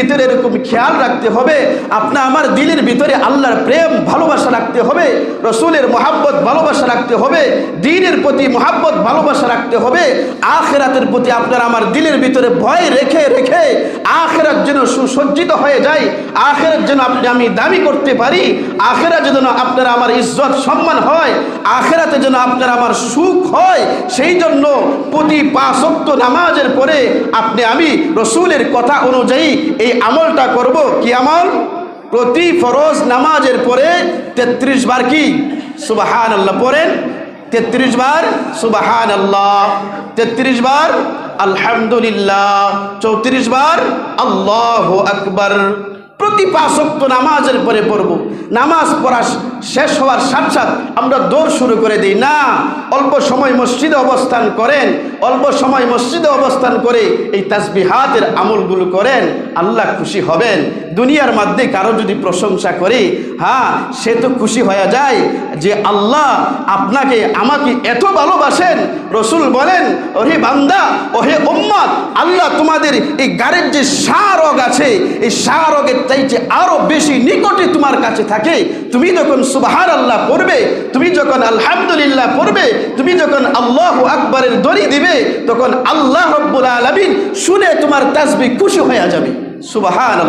ভিতরে এরকম খেয়াল রাখতে হবে। আপনার আমার দিলের ভিতরে আল্লাহর প্রেম, ভালোবাসা রাখতে হবে। রসুলের মহাব্বত, ভালোবাসা রাখতে হবে। দিনের প্রতি মহাব্বত, ভালোবাসা রাখতে হবে। আখেরাতের প্রতি আপনার আমার দিলের ভিতরে ভয় রেখে রেখে আখেরাত যেন সুসজ্জিত হয়ে যায়, আখেরাত যেন আপনি আমি দাবি করতে পারি, আখেরাত যেন আপনার আমার ইজ্জত সম্মান হয়, আখেরাতে যেন আপনার আমার সুখ হয়, সেই জন্য প্রতি পাঁচক্ত নামাজের পরে আপনি আমি রসুলের কথা অনুযায়ী এই আমলটা করব। কি আমল? প্রতি ফরজ নামাজের পরে তেত্রিশ বার কি? সুবাহান আল্লাহ পড়েন। তেত্রিশ বার সুবাহান আল্লাহ তেত্রিশ বার আলহামদুলিল্লাহ চৌত্রিশ বার আল্লাহ আকবার। প্রতি পাঁচক্ত নামাজের পরে পড়ব। নামাজ পড়া শেষ হওয়ার সাথ সাথ আমরা দৌড় শুরু করে দিই। না, অল্প সময় মসজিদে অবস্থান করেন, অল্প সময় মসজিদে অবস্থান করে এই তাসবিহাতের আমলগুলো করেন, আল্লাহ খুশি হবেন। দুনিয়ার মধ্যে কারও যদি প্রশংসা করে হ্যাঁ সে তো খুশি হয়ে যায় যে আল্লাহ আপনাকে, আমাকে এত ভালোবাসেন। রসুল বলেন ওহে বান্দা ওহে উম্মাদ আল্লাহ তোমাদের এই গাড়ির যে সারগ আছে, এই সারগের চাইতে আরও বেশি নিকটে তোমার কাছে থাকে। তুমি যখন সুবাহার আল্লাহ পড়বে, তুমি যখন আলহামদুলিল্লাহ পড়বে, তুমি যখন আল্লাহ আকবরের দড়ি দিবে, তখন আল্লাহ রব্বুল আলমিন শুনে তোমার তাসবি খুশি হয়ে যাবে। সুবাহান